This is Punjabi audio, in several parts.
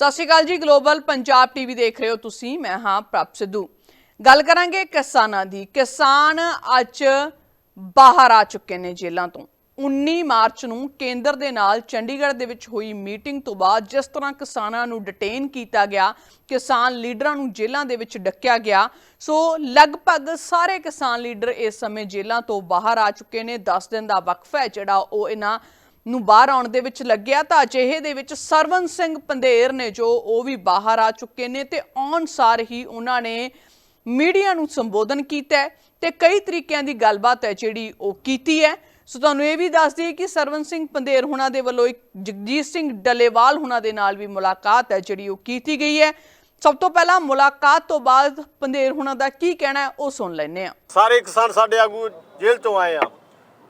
ਸਤਿ ਸ਼੍ਰੀ ਅਕਾਲ ਜੀ ਗਲੋਬਲ ਪੰਜਾਬ ਟੀਵੀ ਦੇਖ ਰਹੇ ਹੋ ਤੁਸੀਂ, ਮੈਂ ਹਾਂ ਪ੍ਰਭ ਸਿੱਧੂ। ਗੱਲ ਕਰਾਂਗੇ ਕਿਸਾਨਾਂ ਦੀ। ਕਿਸਾਨ ਅੱਜ ਬਾਹਰ ਆ ਚੁੱਕੇ ਨੇ ਜੇਲ੍ਹਾਂ ਤੋਂ। 19 ਮਾਰਚ ਨੂੰ ਕੇਂਦਰ ਦੇ ਨਾਲ ਚੰਡੀਗੜ੍ਹ ਦੇ ਵਿੱਚ ਹੋਈ ਮੀਟਿੰਗ ਤੋਂ ਬਾਅਦ ਜਿਸ ਤਰ੍ਹਾਂ ਕਿਸਾਨਾਂ ਨੂੰ ਡਿਟੇਨ ਕੀਤਾ ਗਿਆ, ਕਿਸਾਨ ਲੀਡਰਾਂ ਨੂੰ ਜੇਲ੍ਹਾਂ ਦੇ ਵਿੱਚ ਡੱਕਿਆ ਗਿਆ, ਸੋ ਲਗਭਗ ਸਾਰੇ ਕਿਸਾਨ ਲੀਡਰ ਇਸ ਸਮੇਂ ਜੇਲ੍ਹਾਂ ਤੋਂ ਬਾਹਰ ਆ ਚੁੱਕੇ ਨੇ। 10 ਦਿਨ ਦਾ ਵਕਫਾ ਹੈ ਜਿਹੜਾ ਉਹ ਇਹਨਾਂ ਨੂੰ ਬਾਹਰ ਆਉਣ ਦੇ ਵਿੱਚ ਲੱਗਿਆ ਤਾਂ ਅਜਿਹੇ ਦੇ ਵਿੱਚ ਸਰਵਨ ਸਿੰਘ ਪੰਧੇਰ ਨੇ ਜੋ ਉਹ ਵੀ ਬਾਹਰ ਆ ਚੁੱਕੇ ਨੇ ਤੇ ਆਉਣ ਸਾਰ ਹੀ ਉਹਨਾਂ ਨੇ ਮੀਡੀਆ ਨੂੰ ਸੰਬੋਧਨ ਕੀਤਾ ਹੈ ਤੇ ਕਈ ਤਰੀਕਿਆਂ ਦੀ ਗੱਲਬਾਤ ਹੈ ਜਿਹੜੀ ਉਹ ਕੀਤੀ ਹੈ। ਸੋ ਤੁਹਾਨੂੰ ਇਹ ਵੀ ਦੱਸ ਦਈਏ ਕਿ ਸਰਵਨ ਸਿੰਘ ਪੰਧੇਰ ਹੁਣਾਂ ਦੇ ਵੱਲੋਂ ਇੱਕ ਜਗਜੀਤ ਸਿੰਘ ਡੱਲੇਵਾਲ ਹੁਣਾਂ ਦੇ ਨਾਲ ਵੀ ਮੁਲਾਕਾਤ ਹੈ ਜਿਹੜੀ ਉਹ ਕੀਤੀ ਗਈ ਹੈ। ਸਭ ਤੋਂ ਪਹਿਲਾਂ ਮੁਲਾਕਾਤ ਤੋਂ ਬਾਅਦ ਪੰਧੇਰ ਹੁਣਾਂ ਦਾ ਕੀ ਕਹਿਣਾ ਹੈ ਉਹ ਸੁਣ ਲੈਂਦੇ ਹਾਂ। ਸਾਰੇ ਕਿਸਾਨ ਸਾਡੇ ਆਗੂ ਜੇਲ੍ਹ ਤੋਂ ਆਏ ਆ।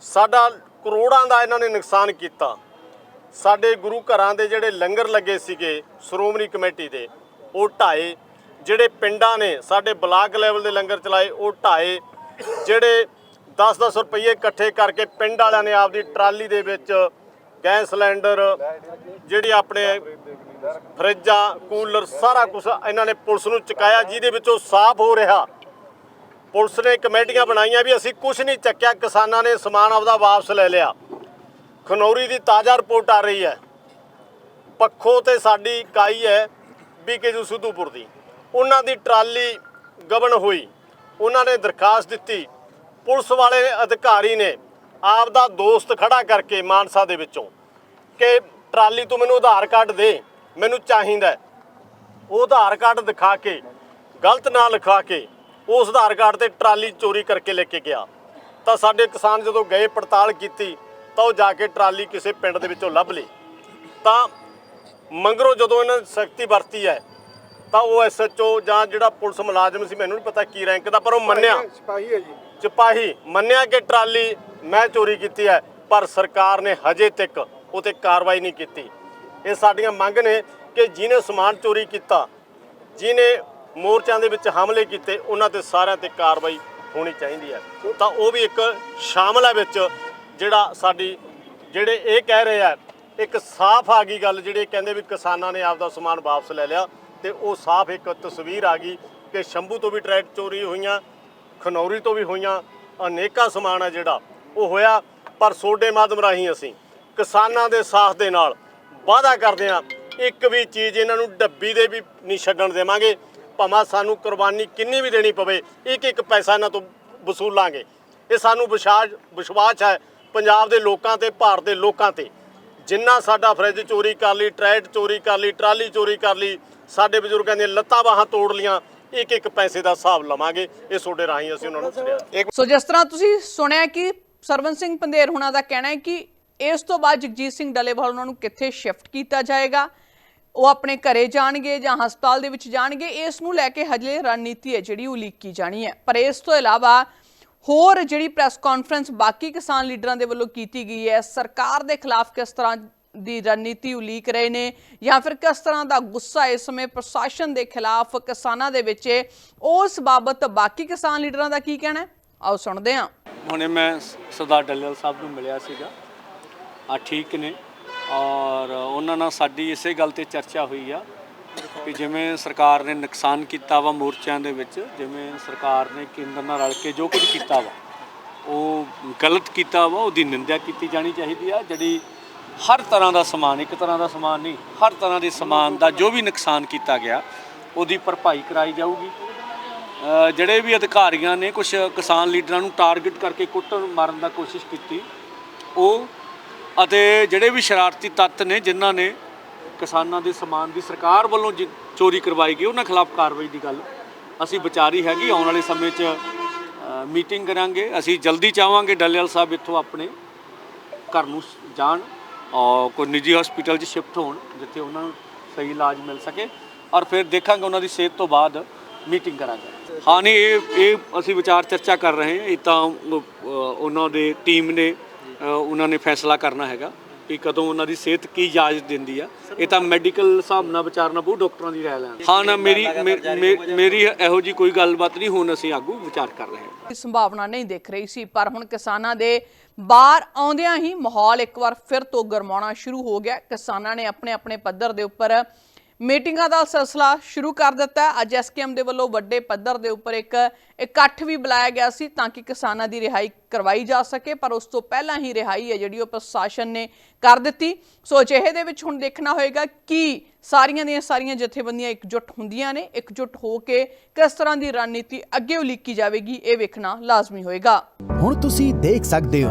ਸਾਡਾ ਕਰੋੜਾਂ ਦਾ ਇਹਨਾਂ ਨੇ ਨੁਕਸਾਨ ਕੀਤਾ। ਸਾਡੇ ਗੁਰੂ ਘਰਾਂ ਦੇ ਜਿਹੜੇ ਲੰਗਰ ਲੱਗੇ ਸੀਗੇ, ਸ਼੍ਰੋਮਣੀ ਕਮੇਟੀ ਦੇ, ਉਹ ਢਾਏ। ਜਿਹੜੇ ਪਿੰਡਾਂ ਨੇ, ਸਾਡੇ ਬਲਾਕ ਲੈਵਲ ਦੇ ਲੰਗਰ ਚਲਾਏ, ਉਹ ਢਾਏ। ਜਿਹੜੇ 10-10 ਰੁਪਏ ਇਕੱਠੇ ਕਰਕੇ ਪਿੰਡ ਵਾਲਿਆਂ ਨੇ ਆਪਦੀ ਟਰਾਲੀ ਦੇ ਵਿੱਚ ਗੈਸ ਸਿਲੰਡਰ, ਜਿਹੜੀ ਆਪਣੇ ਫਰਿੱਜਾਂ, ਕੂਲਰ, ਸਾਰਾ ਕੁਝ ਇਹਨਾਂ ਨੇ ਪੁਲਿਸ ਨੂੰ ਚੁਕਾਇਆ, ਜਿਹਦੇ ਵਿੱਚੋਂ ਸਾਫ਼ ਹੋ ਰਿਹਾ। ਪੁਲਿਸ ਨੇ ਕਮੇਟੀਆਂ ਬਣਾਈਆਂ ਵੀ ਅਸੀਂ ਕੁਝ ਨਹੀਂ ਚੱਕਿਆ, ਕਿਸਾਨਾਂ ਨੇ ਸਮਾਨ ਆਪਦਾ ਵਾਪਸ ਲੈ ਲਿਆ। ਖਨੌਰੀ ਦੀ ਤਾਜ਼ਾ ਰਿਪੋਰਟ ਆ ਰਹੀ ਹੈ। ਪੱਖੋ ਤੇ ਸਾਡੀ ਇਕਾਈ ਹੈ ਬੀਕੇਜੂ ਸਿੱਧੂਪੁਰ ਦੀ। ਉਹਨਾਂ ਦੀ ਟਰਾਲੀ ਗਬਨ ਹੋਈ। ਉਹਨਾਂ ਨੇ ਦਰਖਾਸਤ ਦਿੱਤੀ। ਪੁਲਿਸ ਵਾਲੇ ਅਧਿਕਾਰੀ ਨੇ ਆਪਦਾ ਦੋਸਤ ਖੜਾ ਕਰਕੇ ਮਾਨਸਾ ਦੇ ਵਿੱਚੋਂ ਕਿ ਟਰਾਲੀ ਤੂੰ ਮੈਨੂੰ ਆਧਾਰ ਕਾਰਡ ਦੇ, ਮੈਨੂੰ ਚਾਹੀਦਾ ਉਹ ਆਧਾਰ ਕਾਰਡ ਦਿਖਾ ਕੇ, ਗਲਤ ਨਾਂ ਲਿਖਾ ਕੇ ਉਸ ਆਧਾਰ ਕਾਰਡ ਤੇ ਟਰਾਲੀ ਚੋਰੀ ਕਰਕੇ ਲੈ ਕੇ ਗਿਆ। ਤਾਂ ਸਾਡੇ ਕਿਸਾਨ ਜਦੋਂ ਗਏ ਪੜਤਾਲ ਕੀਤੀ ਤਾਂ ਉਹ ਜਾ ਕੇ ਟਰਾਲੀ ਕਿਸੇ ਪਿੰਡ ਦੇ ਵਿੱਚੋਂ ਲੱਭ ਲਈ। ਤਾਂ ਮੰਗਰੋ ਜਦੋਂ ਇਹਨਾਂ ਸਖਤੀ ਵਰਤੀ ਹੈ ਤਾਂ ਉਹ ਐਸਐਚਓ ਜਾਂ ਜਿਹੜਾ ਪੁਲਿਸ ਮੁਲਾਜ਼ਮ ਸੀ ਮੈਨੂੰ ਨਹੀਂ ਪਤਾ ਕੀ ਰੈਂਕ ਦਾ ਪਰ ਉਹ ਮੰਨਿਆ। ਸਿਪਾਹੀ ਹੈ ਜੀ। ਸਿਪਾਹੀ ਮੰਨਿਆ ਕਿ ਟਰਾਲੀ ਮੈਂ ਚੋਰੀ ਕੀਤੀ ਹੈ ਪਰ ਸਰਕਾਰ ਨੇ ਹਜੇ ਤੱਕ ਉਤੇ ਕਾਰਵਾਈ ਨਹੀਂ ਕੀਤੀ। ਇਹ ਸਾਡੀਆਂ ਮੰਗ ਨੇ ਕਿ ਜਿਹਨੇ ਸਮਾਨ ਚੋਰੀ ਕੀਤਾ ਜਿਹਨੇ ਮੋਰਚਿਆਂ ਦੇ ਵਿੱਚ ਹਮਲੇ ਕੀਤੇ, ਉਹਨਾਂ ਤੇ ਸਾਰਿਆਂ ਤੇ ਕਾਰਵਾਈ ਹੋਣੀ ਚਾਹੀਦੀ ਹੈ। ਤਾਂ ਉਹ ਵੀ ਇੱਕ ਸ਼ਾਮਲ ਹੈ ਵਿੱਚ, ਜਿਹੜਾ ਸਾਡੀ, ਜਿਹੜੇ ਇਹ ਕਹਿ ਰਹੇ ਆ, ਇੱਕ ਸਾਫ਼ ਆ ਗਈ ਗੱਲ, ਜਿਹੜੇ ਕਹਿੰਦੇ ਵੀ ਕਿਸਾਨਾਂ ਨੇ ਆਪਦਾ ਸਮਾਨ ਵਾਪਸ ਲੈ ਲਿਆ, ਤੇ ਉਹ ਸਾਫ਼ ਇੱਕ ਤਸਵੀਰ ਆ ਗਈ ਕਿ ਸ਼ੰਭੂ ਤੋਂ ਵੀ ਟਰੈਕ ਚੋਰੀ ਹੋਈਆਂ, ਖਨੌਰੀ ਤੋਂ ਵੀ ਹੋਈਆਂ, ਅਨੇਕਾਂ ਸਮਾਨ ਆ ਜਿਹੜਾ, ਉਹ ਹੋਇਆ, ਪਰ ਸੋਡੇ ਮਾਧਮ ਰਾਹੀਂ ਅਸੀਂ ਕਿਸਾਨਾਂ ਦੇ ਸਾਥ ਦੇ ਨਾਲ ਵਾਅਦਾ ਕਰਦੇ ਹਾਂ, ਇੱਕ ਵੀ ਚੀਜ਼ ਇਹਨਾਂ ਨੂੰ ਡੱਬੀ ਦੇ ਵੀ ਨਹੀਂ ਛੱਡਣ ਦੇਵਾਂਗੇ। ਭਾਵੇਂ ਸਾਨੂੰ ਕੁਰਬਾਨੀ ਕਿੰਨੀ ਵੀ ਦੇਣੀ ਪਵੇ, ਇੱਕ ਇੱਕ ਪੈਸਾ ਇਹਨਾਂ ਤੋਂ ਵਸੂਲਾਂਗੇ ਇਹ ਸਾਨੂੰ ਵਿਸ਼ਵਾਸ ਵਿਸ਼ਵਾਸ ਹੈ ਪੰਜਾਬ ਦੇ ਲੋਕਾਂ ਤੇ, ਭਾਰਤ ਦੇ ਲੋਕਾਂ ਤੇ। ਜਿੰਨਾ ਸਾਡਾ ਫਰਿੱਜ ਚੋਰੀ ਕਰ ਲਈ ਟਰੈਟ ਚੋਰੀ ਕਰ ਲਈ, ਟਰਾਲੀ ਚੋਰੀ ਕਰ ਲਈ, ਸਾਡੇ ਬਜ਼ੁਰਗਾਂ ਦੀਆਂ ਲੱਤਾਂ ਬਾਹਾਂ ਤੋੜ ਲੀਆਂ, ਇੱਕ ਇੱਕ ਪੈਸੇ ਦਾ ਹਿਸਾਬ ਲਵਾਂਗੇ। ਇਹ ਤੁਹਾਡੇ ਰਾਹੀਂ ਅਸੀਂ ਉਹਨਾਂ ਨੂੰ ਸੁਣਿਆ ਸੋ ਜਿਸ ਤਰ੍ਹਾਂ ਤੁਸੀਂ ਸੁਣਿਆ ਕਿ ਸਰਵਨ ਸਿੰਘ ਪੰਧੇਰ ਹੁਣਾਂ ਦਾ ਕਹਿਣਾ ਹੈ ਕਿ ਇਸ ਤੋਂ ਬਾਅਦ ਜਗਜੀਤ ਸਿੰਘ ਡੱਲੇਵਾਲ ਉਹਨਾਂ ਨੂੰ ਕਿੱਥੇ ਸ਼ਿਫਟ ਕੀਤਾ ਜਾਏਗਾ ਉਹ ਆਪਣੇ ਘਰੇ ਜਾਣਗੇ ਜਾਂ ਹਸਪਤਾਲ ਦੇ ਵਿੱਚ ਜਾਣਗੇ, ਇਸ ਨੂੰ ਲੈ ਕੇ ਹਜੇ ਰਣਨੀਤੀ ਹੈ ਜਿਹੜੀ ਉਹ ਲੀਕੀ ਜਾਣੀ ਹੈ। ਪਰ ਇਸ ਤੋਂ ਇਲਾਵਾ ਹੋਰ ਜਿਹੜੀ ਪ੍ਰੈਸ ਕਾਨਫਰੰਸ ਬਾਕੀ ਕਿਸਾਨ ਲੀਡਰਾਂ ਦੇ ਵੱਲੋਂ ਕੀਤੀ ਗਈ ਹੈ, ਸਰਕਾਰ ਦੇ ਖਿਲਾਫ ਕਿਸ ਤਰ੍ਹਾਂ ਦੀ ਰਣਨੀਤੀ ਉਲੀਕ ਰਹੇ ਨੇ ਜਾਂ ਫਿਰ ਕਿਸ ਤਰ੍ਹਾਂ ਦਾ ਗੁੱਸਾ ਇਸ ਸਮੇਂ ਪ੍ਰਸ਼ਾਸਨ ਦੇ ਖਿਲਾਫ ਕਿਸਾਨਾਂ ਦੇ ਵਿੱਚ ਉਸ ਬਾਬਤ ਬਾਕੀ ਕਿਸਾਨ ਲੀਡਰਾਂ ਦਾ ਕੀ ਕਹਿਣਾ ਆਓ ਸੁਣਦੇ ਹਾਂ। ਹੁਣੇ ਮੈਂ ਸਰਦਾਰ ਡੱਲੇਵਾਲ ਸਾਹਿਬ ਨੂੰ ਮਿਲਿਆ ਸੀਗਾ। ਆ ਠੀਕ ਨੇ। ਔਰ ਉਹਨਾਂ ਨਾਲ ਸਾਡੀ ਇਸੇ ਗੱਲ ਤੇ ਚਰਚਾ ਹੋਈ ਆ ਕਿ ਜਿਵੇਂ ਸਰਕਾਰ ਨੇ ਨੁਕਸਾਨ ਕੀਤਾ ਵਾ ਮੋਰਚਿਆਂ ਦੇ ਵਿੱਚ, ਜਿਵੇਂ ਸਰਕਾਰ ਨੇ ਕੇਂਦਰ ਨਾਲ ਰਲ ਕੇ ਜੋ ਕੁਝ ਕੀਤਾ ਵਾ, ਉਹ ਗਲਤ ਕੀਤਾ ਵਾ, ਉਹਦੀ ਨਿੰਦਿਆ ਕੀਤੀ ਜਾਣੀ ਚਾਹੀਦੀ ਆ, ਜਿਹੜੀ ਹਰ ਤਰ੍ਹਾਂ ਦਾ ਸਮਾਨ, ਇੱਕ ਤਰ੍ਹਾਂ ਦਾ ਸਮਾਨ ਨਹੀਂ, ਹਰ ਤਰ੍ਹਾਂ ਦੇ ਸਮਾਨ ਦਾ ਜੋ ਵੀ ਨੁਕਸਾਨ ਕੀਤਾ ਗਿਆ, ਉਹਦੀ ਭਰਪਾਈ ਕਰਾਈ ਜਾਊਗੀ। ਜਿਹੜੇ ਵੀ ਅਧਿਕਾਰੀਆਂ ਨੇ ਕੁਝ ਕਿਸਾਨ ਲੀਡਰਾਂ ਨੂੰ ਟਾਰਗੇਟ ਕਰਕੇ ਕੁੱਟਣ ਮਾਰਨ ਦਾ ਕੋਸ਼ਿਸ਼ ਕੀਤੀ, ਉਹ ਅਤੇ ਜਿਹੜੇ ਵੀ ਸ਼ਰਾਰਤੀ ਤੱਤ ਨੇ ਜਿਨ੍ਹਾਂ ਨੇ ਕਿਸਾਨਾਂ ਦੇ ਸਮਾਨ ਦੀ ਸਰਕਾਰ ਵੱਲੋਂ ਜਿ- ਚੋਰੀ ਕਰਵਾਈ ਗਈ ਉਹਨਾਂ ਖਿਲਾਫ ਕਾਰਵਾਈ ਦੀ ਗੱਲ ਅਸੀਂ ਵਿਚਾਰੀ ਹੈਗੀ। ਆਉਣ ਵਾਲੇ ਸਮੇਂ 'ਚ ਅ, ਮੀਟਿੰਗ ਕਰਾਂਗੇ। ਅਸੀਂ ਜਲਦੀ ਚਾਹਾਂਗੇ ਡੱਲੇਵਾਲ ਸਾਹਿਬ ਇੱਥੋਂ ਆਪਣੇ ਘਰ ਨੂੰ ਸ- ਜਾਣ ਔਰ ਕੋਈ ਨਿੱਜੀ ਹਸਪੀਟਲ 'ਚ ਸ਼ਿਫਟ ਹੋਣ ਜਿੱਥੇ ਉਹਨਾਂ ਨੂੰ ਸਹੀ ਇਲਾਜ ਮਿਲ ਸਕੇ ਔਰ ਫਿਰ ਦੇਖਾਂਗੇ ਉਹਨਾਂ ਦੀ ਸਿਹਤ ਤੋਂ ਬਾਅਦ ਮੀਟਿੰਗ ਕਰਾਂਗੇ। ਹਾਂ ਨਹੀਂ ਇਹ ਇਹ ਅਸੀਂ ਵਿਚਾਰ ਚਰਚਾ ਕਰ ਰਹੇ ਹਾਂ। ਇਹ ਤਾਂ ਅ, ਉਹਨਾਂ ਦੇ ਟੀਮ ਨੇ ਉਹਨਾਂ ਨੇ ਫੈਸਲਾ ਕਰਨਾ ਹੈਗਾ ਕਿ ਕਦੋਂ ਉਹਨਾਂ ਦੀ ਸਿਹਤ ਕੀ ਇਜਾਜ਼ਤ ਦਿੰਦੀ ਆ। ਇਹ ਤਾਂ ਮੈਡੀਕਲ ਹਿਸਾਬ ਨਾਲ ਵਿਚਾਰਨਾ ਪਊ ਡਾਕਟਰਾਂ ਦੀ ਰਾਏ ਲੈਣ ਹਾਂ ਨਾ, ਮੇਰੀ ਮੇਰੀ ਇਹੋ ਜੀ ਕੋਈ ਗੱਲਬਾਤ ਨਹੀਂ, ਹੁਣ ਅਸੀਂ ਆਗੂ ਵਿਚਾਰ ਕਰ ਰਹੇ ਹਾਂ। ਸੰਭਾਵਨਾ ਨਹੀਂ ਦਿਖ ਰਹੀ ਸੀ, ਪਰ ਹੁਣ ਕਿਸਾਨਾਂ ਦੇ ਬਾਹਰ ਆਉਂਦਿਆਂ ਹੀ ਮਾਹੌਲ ਇੱਕ ਵਾਰ ਫਿਰ ਤੋਂ ਗਰਮਾਉਣਾ ਸ਼ੁਰੂ ਹੋ ਗਿਆ। ਕਿਸਾਨਾਂ ਨੇ ਆਪਣੇ ਆਪਣੇ ਪੱਧਰ ਦੇ ਉੱਪਰ ਮੀਟਿੰਗਾਂ ਦਾ ਸਿਲਸਿਲਾ ਸ਼ੁਰੂ ਕਰ ਦਿੱਤਾ ਹੈ। ਅੱਜ ਐਸਕੇਐਮ ਦੇ ਵੱਲੋਂ ਵੱਡੇ ਪੱਧਰ ਦੇ ਉੱਪਰ ਇੱਕ ਇਕੱਠ ਵੀ ਬੁਲਾਇਆ ਗਿਆ ਸੀ ਤਾਂ ਕਿ ਕਿਸਾਨਾਂ ਦੀ ਰਿਹਾਈ ਕਰਵਾਈ ਜਾ ਸਕੇ, ਪਰ ਉਸ ਤੋਂ ਪਹਿਲਾਂ ਹੀ ਰਿਹਾਈ ਹੈ ਜਿਹੜੀ ਉਹ ਪ੍ਰਸ਼ਾਸਨ ਨੇ ਕਰ ਦਿੱਤੀ। ਸੋ ਅਜਿਹੇ ਦੇ ਵਿੱਚ ਹੁਣ ਦੇਖਣਾ ਹੋਏਗਾ ਕਿ ਸਾਰੀਆਂ ਦੀਆਂ ਸਾਰੀਆਂ ਜਥੇਬੰਦੀਆਂ ਇਕਜੁੱਟ ਹੁੰਦੀਆਂ ਨੇ, ਇਕਜੁੱਟ ਹੋ ਕੇ ਕਿਸ ਤਰ੍ਹਾਂ ਦੀ ਰਣਨੀਤੀ ਅੱਗੇ ਉਲੀਕੀ ਜਾਵੇਗੀ, ਇਹ ਵੇਖਣਾ ਲਾਜ਼ਮੀ ਹੋਏਗਾ। ਹੁਣ ਤੁਸੀਂ ਦੇਖ ਸਕਦੇ ਹੋ